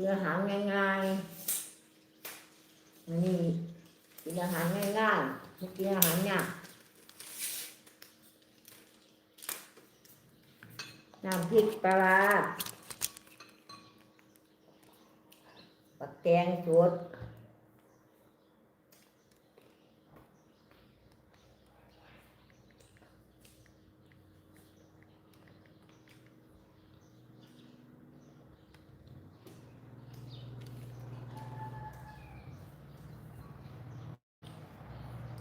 กินอาหารง่ายๆอันนี้กินอาหารง่ายๆไม่กินอาหารยากน้ำพริกปลาร้าปักแตงสด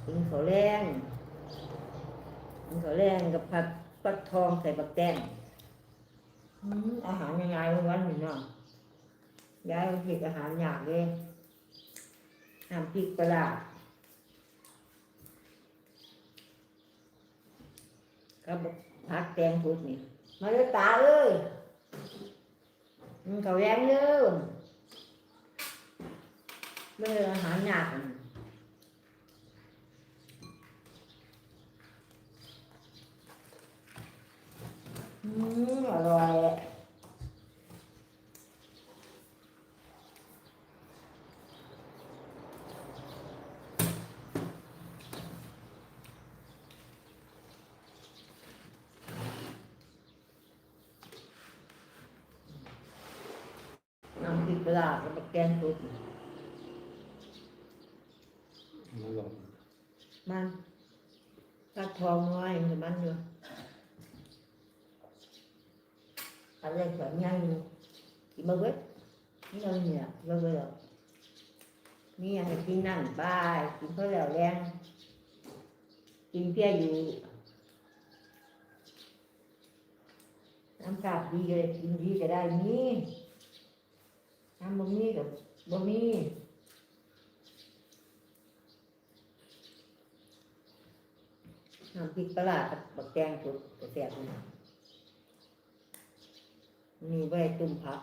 กินข้าวแรงกินข้าวแรงกับผัดฟักทองใส่บักแตงอาหารง่ายๆวันๆนี่เนาะยายมันผิดอาหารอยากเลยน้ำพริกปลาร้ากับผัดแตงพุดนี่ มาเลยตาเอ้ยกินข้าแรงเด้อไม่ใช่อาหารหยาก อันนี้อืมอร่อยน้ำพริกปลาร้ากับแกงตุดมันลงมันตัดทองน้อยมันมันอยู่ อะไรแบบนี้กินมาเว้ยนี่เราเนี่เราเลยหรอนี่ยังกินนั่นบายกินเพื่อแล้วแรงกินเพี้ยอยู่น้ำกาบดีเลยกินดีก็ได้นี่น้ำบะมี่กับบะมี่น้ำพริกปลาบักแกงสุดกระแสบนี่ มีไว้ตุ่มผัก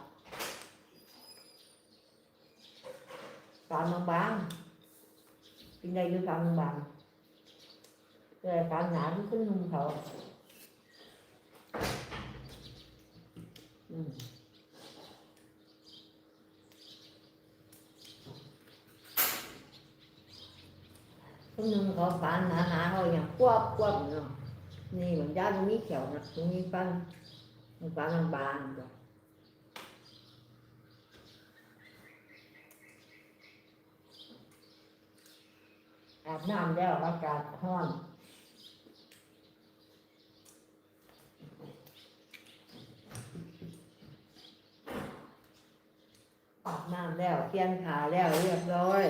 ตามบางๆกินได้ด้วยตามบางๆแต่ตามหนาที่ขึ้นนุ่มเขาอืมขึ้นนุ่มเขาฝานหนาหนาๆเขาอย่างควบควบเนาะนี่เหมือนยาตรงนี้เขียวนะตรงนี้ฟัน มันฝาบางๆจ้ะอาบน้ำแล้วอากาศร้อนอาบน้ำแล้วเปลี่ยนขาแล้วเรียบร้อย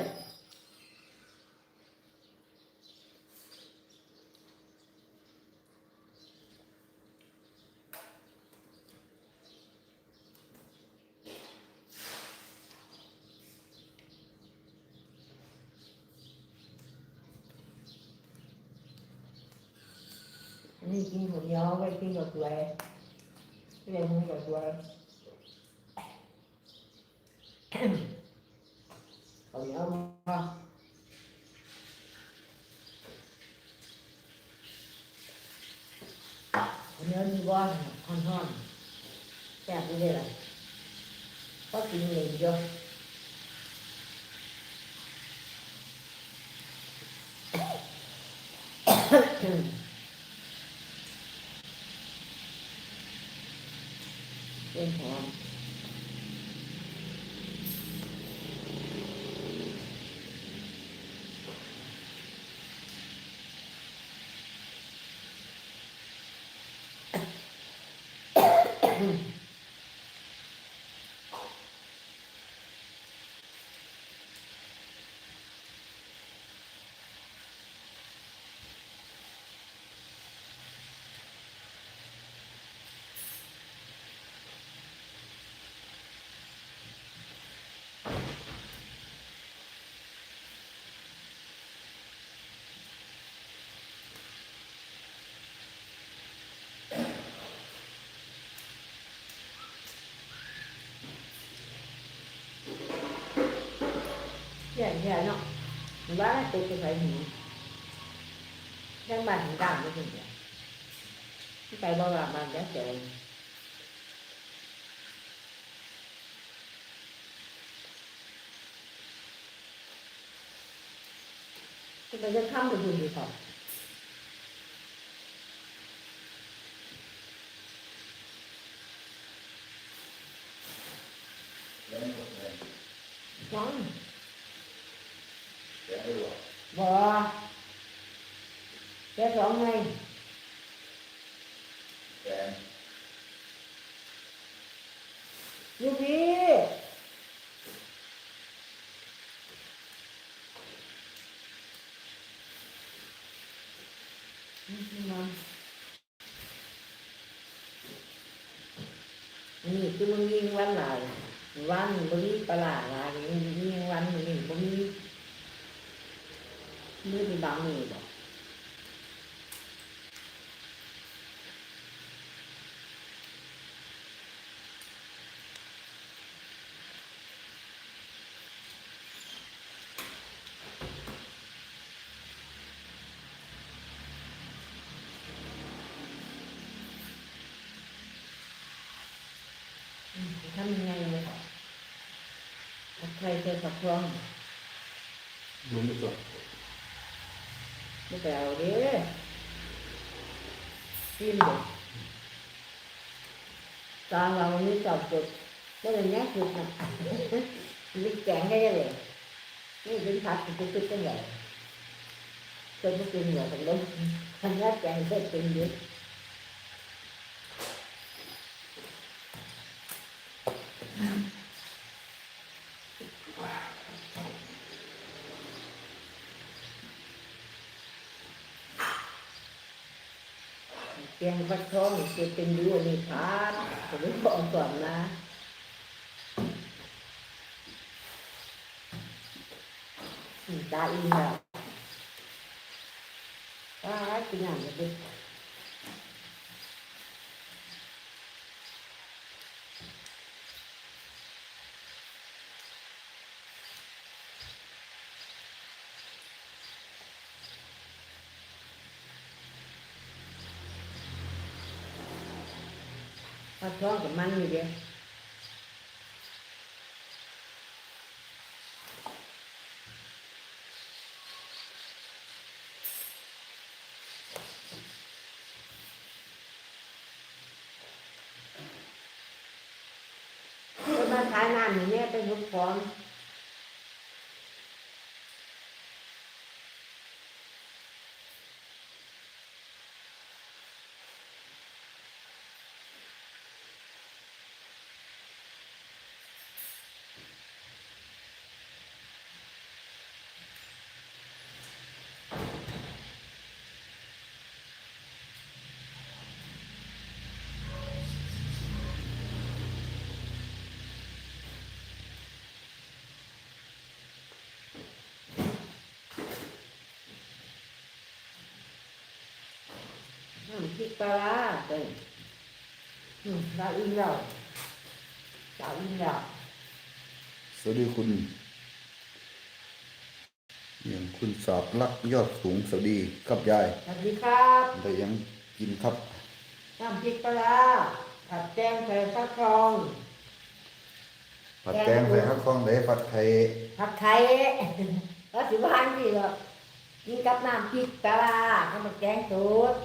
อันนี้กินหัวเหนียวไว้กินกับตัวเรียกมึงกับตัวข้าวเหนียวมาข้าวเหนียวมีบ้านค่อนๆแซ่บดีเลยล่ะก็กินเองเยอะเป็นหอ มใแค่เนาะมันว่าตัวจะไปหูยังบ้านหูด่ามไม่ถึงเลยไปบ่ว่าบ้านยักเจ๋งที่มันยังข้ามไปดูดีกว่า แค่สองไงแกงอยู่พี่นี่คือมันยิงวันหลายวันบริปลาหลายยิงวันนี่บริมือที่บางนี่บอก ทำยังไงเลย เอาใครเจอกับพร้อมรู้ไม่ตัวไม่ไปเอาเด้อกินเด็กตอนเรานี่จอดจุดก็เลยแน่จุดนะลิแกงได้เลยนี่เป็นผัดเป็นตุ๊กๆกันใหญ่เคยไม่กินเหรอแต่เล่นทำแรกแกงเคยเป็นเยอะ แกงพัดท้องเก็บเป็นดูนี่ผัดผมบอกก่อนนะอืมตาอีแล้วว้ากินน้ำเลย ท้องกับมันอยู่เดียวก็มาขายน้ำอย่างนี้เป็นลูกฟองำพริกปลาร้าเป็นอืมดาวอินเราดาวอินเราสวัสดีคุณอย่างคุณสอบลักยอดสูงสวัสดีครับยายสวัสดีครับได้ยังกินครับน้ำพริกปลาร้าผัดแกงใส่ฟักทองผัดแกงใส่ข้าวคองเดผัดไทยผัดไทยก็สิบานดีหรอกกินกับน้ำพริกปลาร้าก็มาแกงสูตร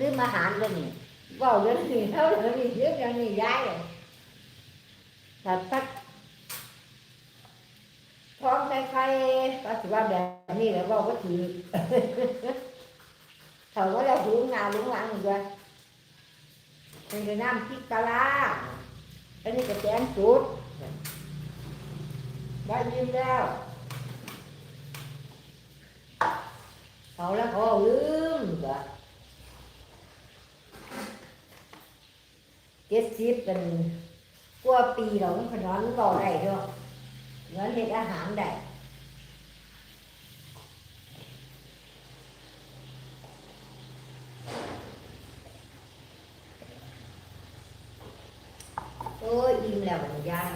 ลืมอาหารเลยนี่ว่าเรื่องนี้เท่าเรื่องนี้เยอะอย่างนี้ย้ายเลยผัดฟักทองใส่ไข่ก็สิว่าแบบนี้แล้วบอกว่าถือเขาก็จะหูงานลุงหลังด้วยเป็นกระน้ำพริกปลาร้าอันนี้ก็แกงสูตรได้ยินแล้วเขาแล้วเขาลืมก็เจ็ดสิบเป็นกว่าปีเราไม่ขนอนเบาได้ด้วยเงินเห็ดอาหารได้โอ้ยอิ่มแล้วบรรยาย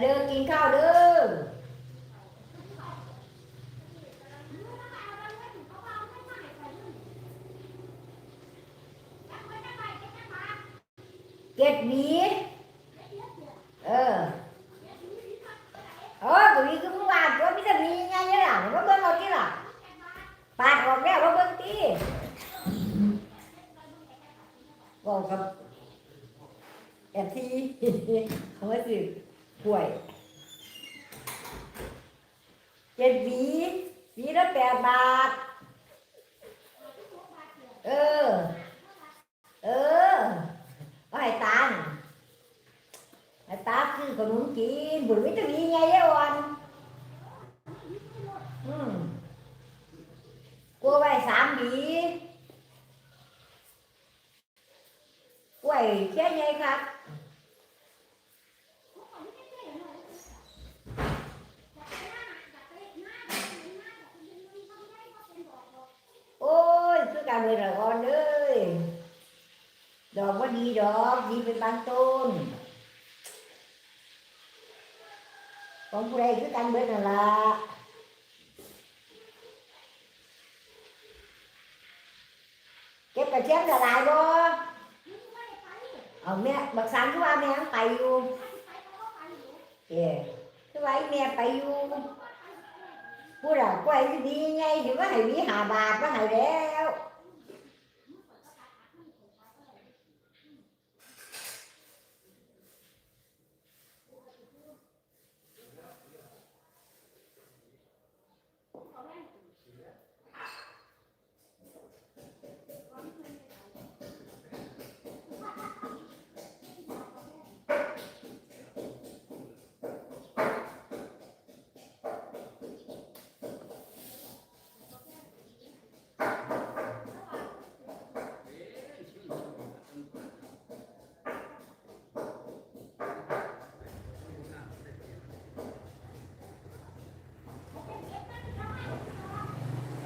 เด้อกินข้าวเด้อเก็บหวีเออเออก็มีก็มึงว่าก็มีแต่หวีไงเนี่ล่ะมันก็เบิ่งเอาที่ล่ะปาดออกแล้วว่าเบิ่งทีบอกกับแอบทีเขาไม่าสิ ป่วยเจ็ดหวีหวีละแปดบาท เออ เออเอาให้ตาลให้ตาคือขนมกินบุญวิตามินไงเยอะวันอืมกลัวไว้สามหวีกล้วยเช่นไงครับ โอ้ยคือการเวลาก่อนเลยดอกว่าดีดอกดี เป็นบางต้น ของผู้ใดคือการเบิดนั่นละเก็บกระเทียมละลายบ่เอาแม่บักสามคือว่าแม่ยังไปอยู่เอ๋คือว่าอีแม่ไปอยู่พูดอะกล้วยที่ดีไงถือว่าให้มีหาบาทว่าให้แล้ว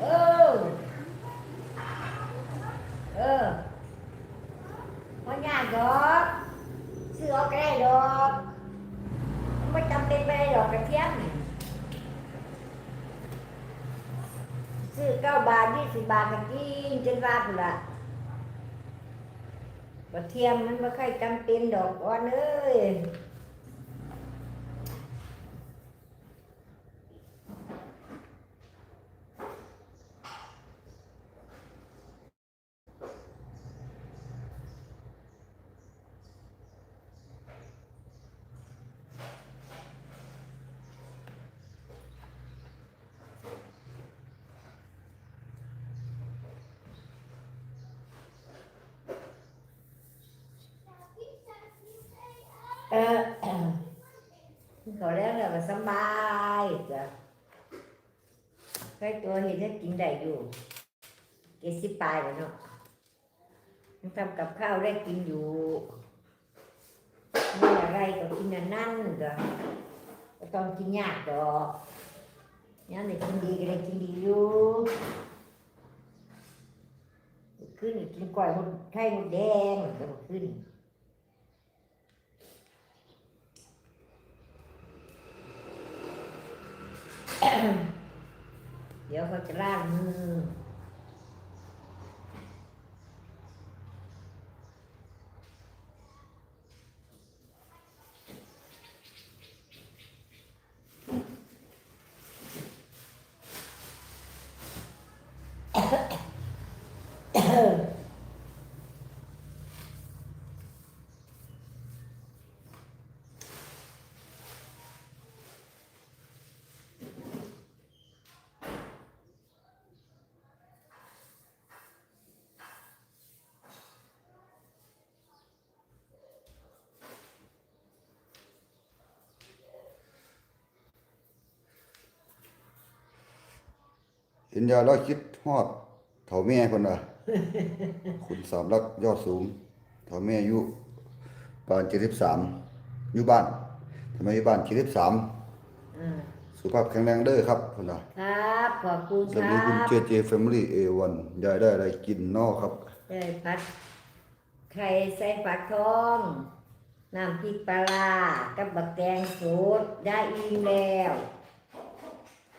เออ เออมันยากดอก ซื้อเอาก็ได้ดอกไม่จำเป็นไปได้ดอกกระเทียมซื้อเก้าบาทยี่สิบบาทก็กินจนว่าพุ่นละกระเทียมมันไม่ค่อยจำเป็นดอกอ่อนเอ้ย เออเขาแล้วเราก็สบายจ้ะใครตัวเห็นจะกินได้อยู่ เกสิปลายแล้วเนาะยังทำกับข้าวได้กินอยู่ไม่อะไรก็กินนั่นก็ก็ต้องกินยากดอกยังได้กินดีก็ได้กินดีอยู่ขึ้นกินกล้อยหมดไข่หมดแดงก็ขึ้น เดี๋ยวเขาจะล้างมือ เห็นยาแล้วคิดฮอดเฒ่าแม่คนน่ะ คุณสามรักยอดสูงเฒ่าแม่อายุปาน73อยู่บ้านทำไมอยู่บ้าน73อ่าสุขภาพแข็งแรงเด้อครับคนน่ะครับขอบคุณสควัสรัดีคุณบเจเจแฟมิลี่ A1 ยายได้อะไรกินนอกครับ ได้ผัดไข่ใส่ฝักทองน้ำพริกปลาร้ากับบักแตงสดได้อิ่มแล้ว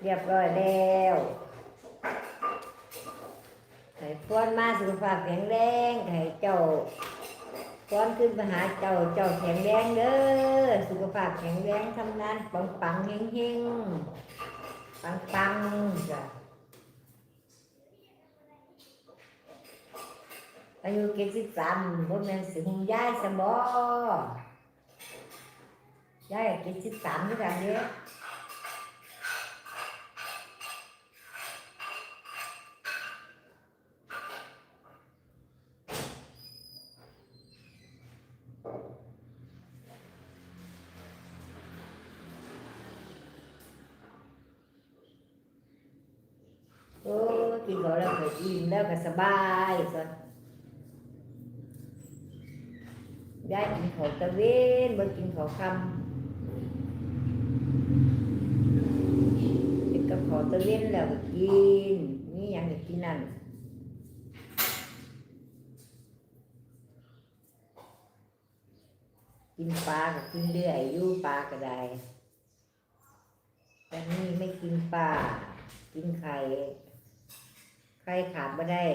เรียบร้อยแล้ว ให้พวนมาสุขภาพแข็งแรงให้เจ้าก่อนขึ้นไปหาเจ้าเจ้าแข็งแรงเด้อสุขภาพแข็งแรงทำงานปังปังๆเฮงเฮงๆปังปังๆจ้ะอายุเจ็ดสิบสามบ่แม่นสิหุ่นยายสบยายเจ็ดสิบสามนี่กันเด้อ โอ้ กินข้าวแล้วก็อิ่มแล้วก็สบายส่วนยายกินข้าตะเวนบ่กินข้าค่ำกินกับข้าตะเวนแล้วก็กินนี่ยังกินนั่นกินปลาก็กินเรื่อยอยู่ปลาก็ได้แต่นี่ไม่กินปลากินไข่ ใครขาดไม่ได้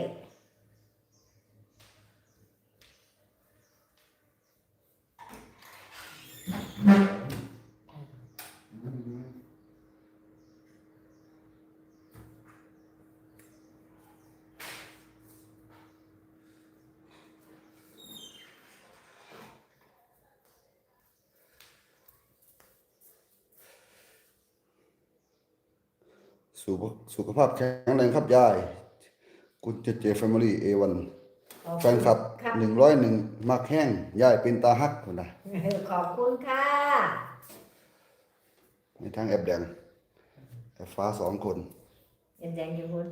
สุขสุขภาพแข็งแรงครับยาย คุณเจเจแฟมิลี่เอวันขอบแฟคุณนคลับครับหนึ่งร้อยหนึ่งมักแห้งยายเป็นตาฮักคนนะขอบคุณค่ะในทางแอบแดงแอบฟ้าสองคนยังแจงอยู่คุณ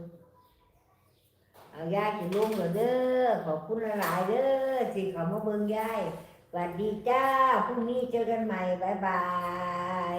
เอายายกินลุงเหรอเด้อขอบคุณหลายๆเด้อที่เขามาเบิ่งยายสวัสดีจ้าพรุ่งนี้เจอกันใหม่บ๊ายบาย